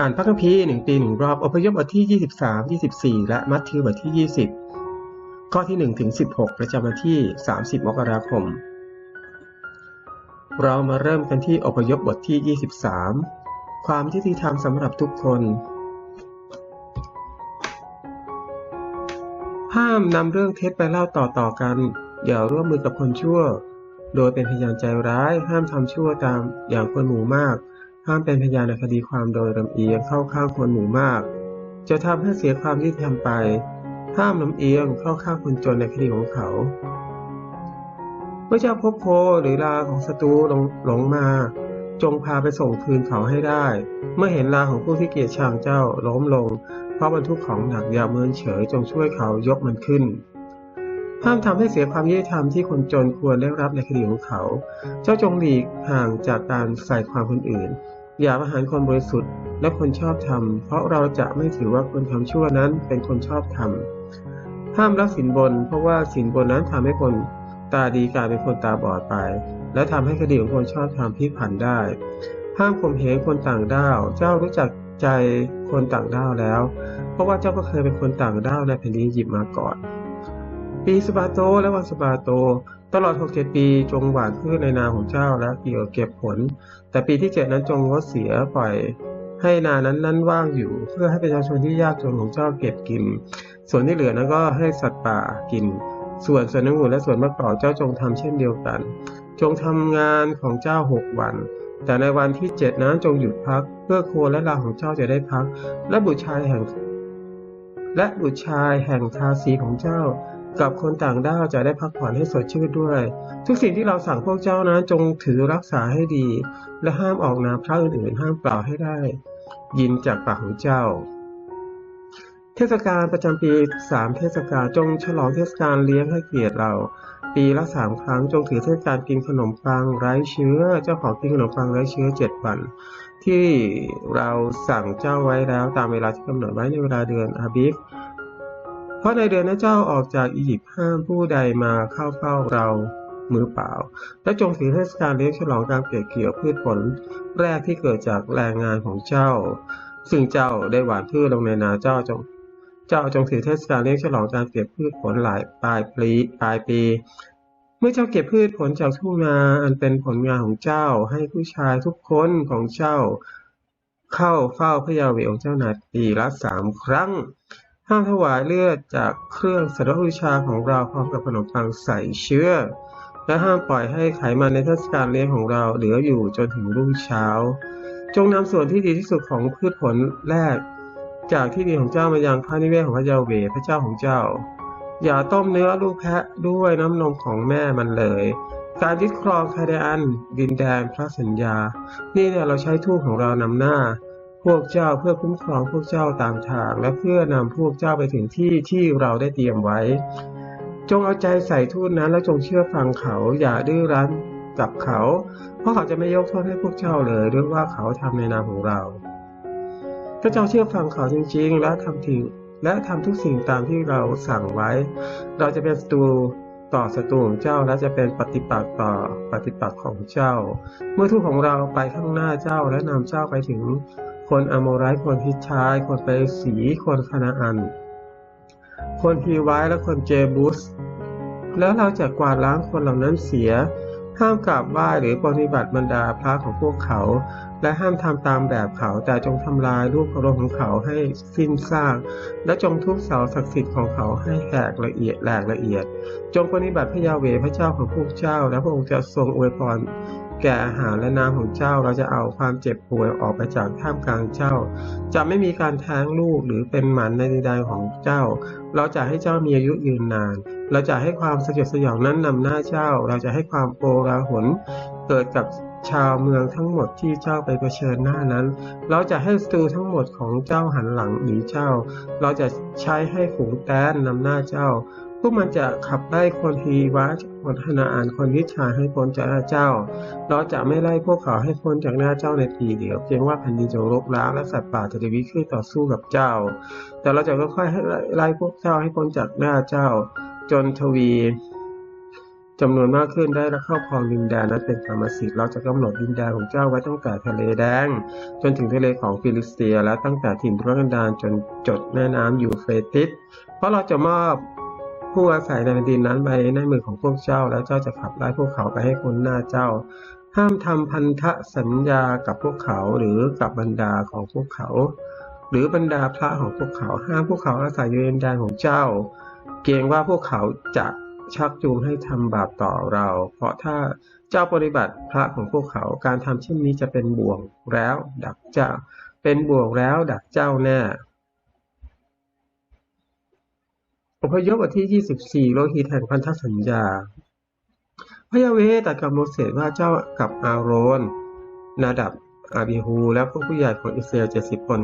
อ่านพระคัมภีร์หนึ่งปีหนึ่งรอบอพยพบทที่23 24และมัทธิวบทที่20ข้อที่1ถึง16ประจำวันที่30มกราคม เรามาเริ่มกันที่อพยพบทที่23ความยุติธรรมสำหรับทุกคน ห้ามนำเรื่องเท็จไปเล่าต่อๆกัน อย่าร่วมมือกับคนชั่ว โดยเป็นพยานใจร้ายห้ามทำชั่วตามอย่างคนหมู่มาก ห้ามเป็นพยานในคดีความโดยลำเอียงเข้าข้างคนหมู่มาก จะทำให้เสียความยุติธรรมไป ห้ามลำเอียงเข้าข้างคนจนในคดีของเขา เมื่อเจ้าพบโคหรือลาของศัตรูหลงหลงมา จงพาไปส่งคืนเขาให้ได้ เมื่อเห็นลาของผู้ที่เกลียดชังเจ้าล้มลง เพราะบรรทุกของหนักยาเมินเฉยจงช่วยเขายกมันขึ้นห้ามทำให้เสียความยุติธรรมที่คนจนควรได้รับในคดีของเขา เจ้าจงหลีกห่างจากการใส่ความคนอื่น อย่าประหารคนบริสุทธิ์และคนชอบธรรม เพราะเราจะไม่ถือว่าคนทำชั่วนั้นเป็นคนชอบธรรม ห้ามรับสินบน เพราะว่าสินบนนั้นทำให้คนตาดีกลายเป็นคนตาบอดไป และทำให้คดีของคนชอบธรรมพลิกผันได้ ห้ามข่มเหงคนต่างด้าว เจ้ารู้จักใจคนต่างด้าวแล้ว เพราะว่าเจ้าก็เคยเป็นคนต่างด้าวในแผ่นดินอียิปต์มาก่อน ปีสบาโตและวันสบาโต ตลอด 6-7 ปีจงหว่านพืชในนาของเจ้าและเกี่ยวเก็บผล แต่ปีที่7นั้นจงงดเสียปล่อยให้นานั้นนั้นว่างอยู่ เพื่อให้ประชาชนที่ยากจนของเจ้าเก็บกิน ส่วนที่เหลือนั้นก็ให้สัตว์ป่ากิน ส่วนส่วนองุ่นและส่วนมะกอกเจ้าจงทำเช่นเดียวกัน จงทำงานของเจ้าหกวัน แต่ในวันที่เจ็ดนั้นจงหยุดพัก เพื่อโคและลาของเจ้าจะได้พัก และบุตรชายแห่ง และบุตรชายแห่งทาสีของเจ้า กับคนต่างด้าวจะได้พักผ่อนให้สดชื่นด้วย ทุกสิ่งที่เราสั่งพวกเจ้านั้นจงถือรักษาให้ดี และห้ามออกนามพระอื่นๆห้ามเปล่าให้ได้ ยินจากปากของเจ้า เทศกาลประจำปีสามเทศกาลจงฉลองเทศกาลเลี้ยงให้เกียรติเรา ปีละสามครั้งจงถือเทศกาลกินขนมปังไร้เชื้อ เจ้าของกินขนมปังไร้เชื้อเจ็ดวันที่เราสั่งเจ้าไว้แล้วตามเวลาที่กำหนดไว้ในเวลาเดือนอาบิฟ เพราะในเดือนนั้นเจ้าออกจากอียิปต์ห้ามผู้ใดมาเข้าเฝ้าเรามือเปล่า และจงถือเทศกาลเลี้ยงฉลองการเก็บเกี่ยวพืชผลแรกที่เกิดจากแรงงานของเจ้า ซึ่งเจ้าได้หว่านพืชลงในนาเจ้าจงเจ้าจงถือเทศกาลเลี้ยงฉลองการเก็บพืชผลหลายปลายปีปลายปี เมื่อเจ้าเก็บพืชผลจากทุ่งนาอันเป็นผลงานของเจ้าให้ผู้ชายทุกคนของเจ้า เข้าเฝ้าพระยาเวห์ของเจ้านาปีละสามครั้ง ห้ามถวายเลือดจากเครื่องสัตว์บูชาของเราพร้อมกับขนมปังใส่เชื้อ และห้ามปล่อยให้ไขมันในเทศกาลเลี้ยงของเราเหลืออยู่จนถึงรุ่งเช้า จงนำส่วนที่ดีที่สุดของพืชผลแรก จากที่ดินของเจ้ามายังพระนิเวศของพระยาเวห์พระเจ้าของเจ้า อย่าต้มเนื้อลูกแพะด้วยน้ำนมของแม่มันเลยการยึดครองคาเดอันดินแดนพระสัญญา นี่เนี่ยเราใช้ทูตของเรานำหน้า พวกเจ้าเพื่อคุ้มครองพวกเจ้าตามทาง และเพื่อนำพวกเจ้าไปถึงที่ที่เราได้เตรียมไว้ จงเอาใจใส่ทูตนั้น และจงเชื่อฟังเขาอย่าดื้อรั้นกับเขา เพราะเขาจะไม่ยกโทษให้พวกเจ้าเลยด้วยว่าเขาทำในนามของเราถ้าเจ้าเชื่อฟังเขาจริงๆ และทำทิ้งและทำทุกสิ่งตามที่เราสั่งไว้ เราจะเป็นศัตรูต่อศัตรูของเจ้าและจะเป็นปฏิปักษ์ต่อปฏิปักษ์ของเจ้า เมื่อทูตของเราไปข้างหน้าเจ้าและนำเจ้าไปถึง คนอโมไรคนฮิชาย คนเปรสี คนคานาอัน คนฮีไวท์และคนเจบุส แล้วเราจะกวาดล้างคนเหล่านั้นเสีย ห้ามกราบไหว้หรือปฏิบัติบรรดาพระของพวกเขา และห้ามทำตามแบบเขา แต่จงทำลายรูปเคารพของเขาให้สิ้นซาก และจงทุบเสาศักดิ์สิทธิ์ของเขาให้แหกละเอียดแหลกละเอียด จงปฏิบัติพระยาเวพระเจ้าของพวกเจ้า และพระองค์จะทรงอวยพร แก่อาหารและน้ำของเจ้าเราจะเอาความเจ็บป่วยออกไปจากท่ามกลางเจ้า จะไม่มีการแท้งลูกหรือเป็นหมันในดินแดนของเจ้า เราจะให้เจ้ามีอายุยืนนาน เราจะให้ความสยดสยองนั้นนำหน้าเจ้า เราจะให้ความโกลาหลเกิดกับชาวเมืองทั้งหมดที่เจ้าไปเผชิญหน้านั้น เราจะให้ศัตรูทั้งหมดของเจ้าหันหลังหนีเจ้า เราจะใช้ให้ฝูงแต้นนำหน้าเจ้า พวกมันจะขับไล่คนฮีวะคนฮนาอานคนวิชาให้พ้นจากหน้าเจ้า เราจะไม่ไล่พวกเขาให้พ้นจากหน้าเจ้าในทีเดียวเพียงว่าแผ่นดินจะรบร้างและสัตว์ป่าจะได้วิขึ้นต่อสู้กับเจ้า แต่เราจะค่อยๆไล่พวกเจ้าให้พ้นจากหน้าเจ้า จนทวีจำนวนมากขึ้นได้และครอบครองดินแดนนั้นเป็นกรรมสิทธิ์เราจะกำหนดดินแดนของเจ้าไว้ตั้งแต่ทะเลแดง จนถึงทะเลของฟิลิสเตีย และตั้งแต่ถิ่นทุรกันดารจนจดแม่น้ำยูเฟรติสเพราะเราจะมอบ ผู้อาศัยในแผ่นดินนั้นไปในมือของพวกเจ้า แล้วเจ้าจะขับไล่พวกเขาไปให้คนหน้าเจ้า ห้ามทำพันธสัญญากับพวกเขาหรือกับบรรดาของพวกเขา หรือบรรดาพระของพวกเขา ห้ามพวกเขาอาศัยอยู่ในดินแดนของเจ้า เกรงว่าพวกเขาจะชักจูงให้ทำบาปต่อเรา เพราะถ้าเจ้าปฏิบัติพระของพวกเขาการทำเช่นนี้จะเป็นบ่วงแล้ว ดักเจ้า เป็นบ่วงแล้วดักเจ้าแน่ อพยพบทที่ 24 โลหิตแห่งพันธสัญญา พระยาเวตรัสกับโมเสสว่าเจ้ากับอาโรน นาดับ อาบิฮู และพวกผู้ใหญ่ของอิสราเอลเจ็ดสิบคน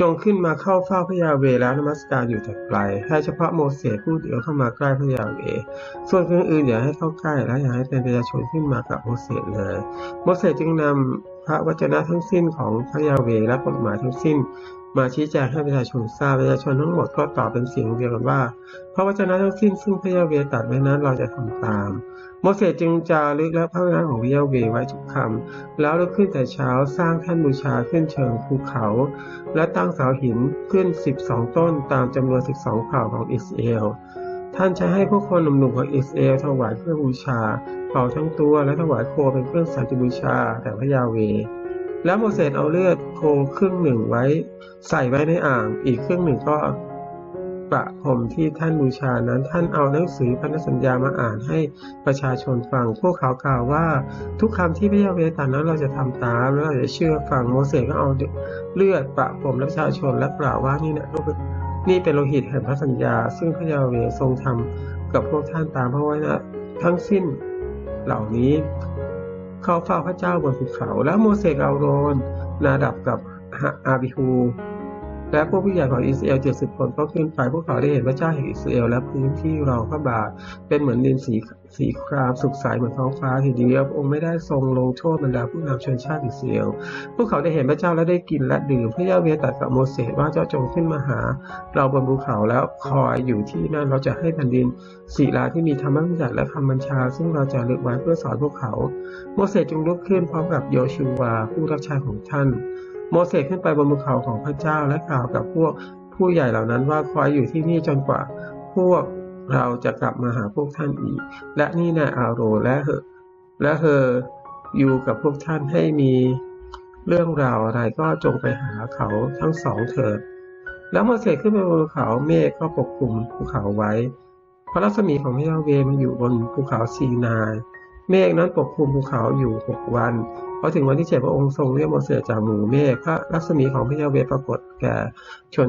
จงขึ้นมาเข้าเฝ้าพระยาเวแล้วนมัสการอยู่แต่ไกล ให้เฉพาะโมเสสผู้เดียวเข้ามาใกล้พระยาเว ส่วนคนอื่นอย่าให้เข้าใกล้และอย่าให้เป็นประชาชนขึ้นมากับโมเสสเลย โมเสสจึงนำ พระวจนะทั้งสิ้นของพระยาเวและกฎหมายทั้งสิ้น มาชี้แจงให้ประชาชนทราบประชาชนทั้งหมดก็ตอบเป็นเสียงเดียวกันว่า พระวจนะทั้งสิ้นซึ่งพระยาเวตรัสไว้นั้นเราจะทำตาม โมเสสจึงจารึกและพระวจนะของพระยาเวไว้ทุกคำแล้วลุกขึ้นแต่เช้าสร้างแท่นบูชาขึ้นเชิงภูเขา และตั้งเสาหินขึ้น 12 ต้นตามจำนวน 12 เผ่าของอิสราเอล ท่านจะให้พวกคนหนุ่มๆของอิสเอลถวายเครื่องบูชาเผาทั้งตัวและถวายโคเป็นเครื่องสักการบูชาแต่พระยาเว แล้วโมเสสเอาเลือดโคครึ่งหนึ่งไว้ ใส่ไว้ในอ่าง อีกครึ่งหนึ่งก็ประพรมที่ท่านบูชานั้นท่านเอาหนังสือพันธสัญญามาอ่านให้ประชาชนฟัง พวกเขากล่าวว่าทุกคำที่พระยาเวตรัสนั้นเราจะทำตามและเราจะเชื่อฟังโมเสสก็เอาเลือดประพรมและประชาชนและกล่าวว่านี่นะ นี่เป็นโลหิตแห่งพระสัญญา ซึ่งพระยาเวทรงทำกับพวกท่านตามพระวจนะทั้งสิ้นเหล่านี้ เข้าเฝ้าพระเจ้าบนภูเขา แล้วโมเสสเอาโรนนาดับกับอาบิฮู และพวกผู้ใหญ่ของอิสราเอลเจ็ดสิบคนก็ขึ้นไปพวกเขาได้เห็นพระเจ้าแห่งอิสราเอลและพื้นที่รอพระบาทเป็นเหมือนดินสีสีครามสุขใสเหมือนท้องฟ้าทีเดียวองค์ไม่ได้ทรงลงโทษบรรดาผู้นำชนชาติอิสราเอลพวกเขาได้เห็นพระเจ้าและได้กินและดื่มพระยาเวตัสกับโมเสสว่าเจ้าจงขึ้นมาหา เราบนภูเขาแล้วคอยอยู่ที่นั่นเราจะให้แผ่นดินศิลาที่มีธรรมบัญญัติและคำบัญชา ซึ่งเราจะลึกไว้เพื่อสอนพวกเขา โมเสสจงลุกขึ้นพร้อมกับโยชูวาผู้รับใช้ของท่าน โมเสสขึ้นไปบนภูเขาของพระเจ้าและกล่าวกับพวกผู้ใหญ่เหล่านั้นว่าคอยอยู่ที่นี่จนกว่า พวกเราจะกลับมาหาพวกท่านอีก และนี่นายอาโรและเฮและเธออยู่กับพวกท่านให้มีเรื่องราวอะไรก็จงไปหาเขาทั้งสองเถิด แล้วโมเสสขึ้นไปบนภูเขาเมฆก็ปกคลุมภูเขาไว้ พระรัศมีของพระยาเวมันอยู่บนภูเขาซีนาย เมฆนั้นปกคลุมภูเขาอยู่หกวัน อถึงวันที่เจ็ดพระองค์ทรงเรียกโมเสสจากหมู่เมฆพระรัศมีของพระยาเวปรากฏแก่ชน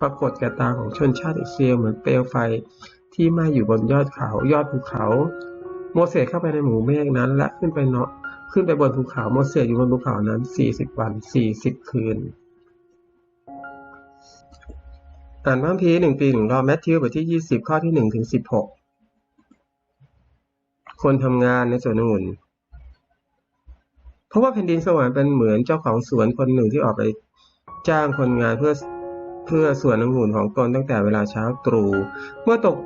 ปรากฏแก่ตาของชนชาติอิสราเอลเหมือนเปลวไฟที่ไหม้อยู่บนยอดเขายอดภูเขา โมเสสเข้าไปในหมู่เมฆนั้น และขึ้นไปเนาะขึ้นไปบนภูเขาโมเสสอยู่บนภูเขานั้นสี่สิบวันสี่สิบคืนอ่านพระคัมภีร์หนึ่งปีหนึ่งรอบแมทธิวบทที่ยี่สิบข้อที่หนึ่งถึงสิบหกคนทำงานในสวนองุ่น ราะว่าแผ่นดินสวรรค์เป็นเหมือนเจ้าของสวนคนหนึ่งที่ออกไปจ้างคนงานเพื่อเพื่อสวนองุ่นของตนตั้งแต่เวลาเช้าตรู่เมื่อตก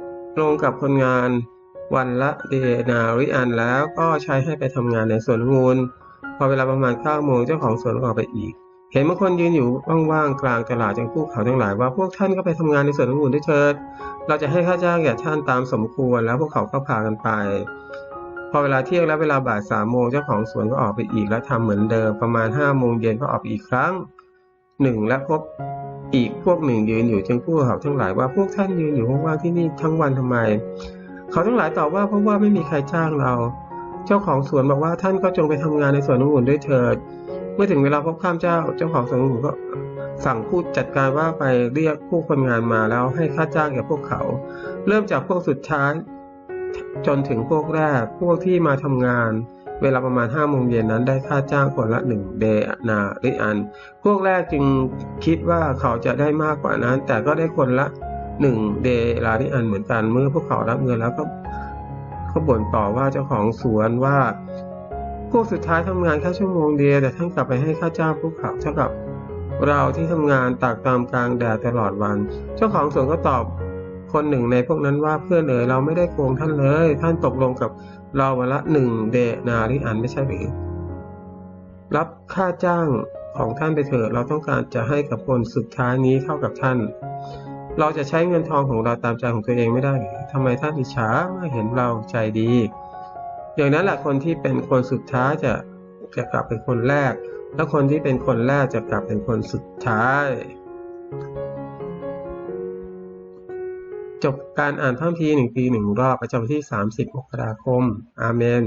ลงกับคนงานวันละเดนาริอันแล้วก็ใช้ให้ไปทำงานในสวนองุ่นพอเวลาประมาณเก้าโมงเจ้าของสวนก็ออกไปอีก เห็นบางคนยืนอยู่ว่างๆกลางตลาดจึงพูดเขาทั้งหลายว่าพวกท่านก็ไปทำงานในสวนองุ่นด้วยเถิด เราจะให้ค่าจ้างแก่ท่านตามสมควรแล้วพวกเขาก็พากันไป พอเวลาเที่ยงและเวลาบ่ายสามโมงเจ้าของสวนก็ออกไปอีกและทำเหมือนเดิมประมาณห้าโมงเย็นก็ออกไปอีกครั้งหนึ่งและพบอีกพวกหนึ่งยืนอยู่จึงพูดเขาทั้งหลายว่าพวกท่านยืนอยู่ว่างๆที่นี่ทั้งวันทำไม เขาทั้งหลายตอบว่าเพราะว่าไม่มีใครจ้างเรา เจ้าของสวนบอกว่าท่านก็จงไปทำงานในสวนองุ่นด้วยเถิด เมื่อถึงเวลาพบข้ามเจ้า เจ้าของสวนองุ่นก็สั่งผู้จัดการว่าไปเรียกผู้คนงานมาแล้วให้ค่าจ้างแก่พวกเขา เริ่มจากพวกสุดท้าย จนถึงพวกแรกพวกที่มาทำงาน เวลาประมาณห้าโมงเย็นนั้นได้ค่าจ้างคนละหนึ่งเดนาริอัน พวกแรกจึงคิดว่าเขาจะได้มากกว่านั้น แต่ก็ได้คนละหนึ่งเดลาริอันเหมือนกันเมื่อพวกเขารับเงินแล้วก็เขาบ่นต่อว่าเจ้าของสวนว่า พวกสุดท้ายทำงานแค่ชั่วโมงเดียวแต่ท่านกลับไปให้ค่าจ้างพวกเขาเท่ากับเราที่ทำงานตากตามกลางแดดตลอดวัน เจ้าของสวนก็ตอบ คนหนึ่งในพวกนั้นว่าเพื่อนเอ๋ยเราไม่ได้โกงท่านเลย ท่านตกลงกับเราวันละหนึ่งเดนาริอันไม่ใช่หรือรับค่าจ้างของท่านไปเถอะเราต้องการจะให้กับคนสุดท้ายนี้เท่ากับท่าน เราจะใช้เงินทองของเราตามใจของตัวเองไม่ได้หรือทำไมท่านอิจฉาเมื่อเห็นเราใจดี อย่างนั้นแหละคนที่เป็นคนสุดท้ายจะจะกลับเป็นคนแรก แล้วคนที่เป็นคนแรกจะกลับเป็นคนสุดท้าย จบการอ่านพระคัมภีร์หนึ่งปีหนึ่งรอบประจำวันที่ 30 มกราคม อาเมน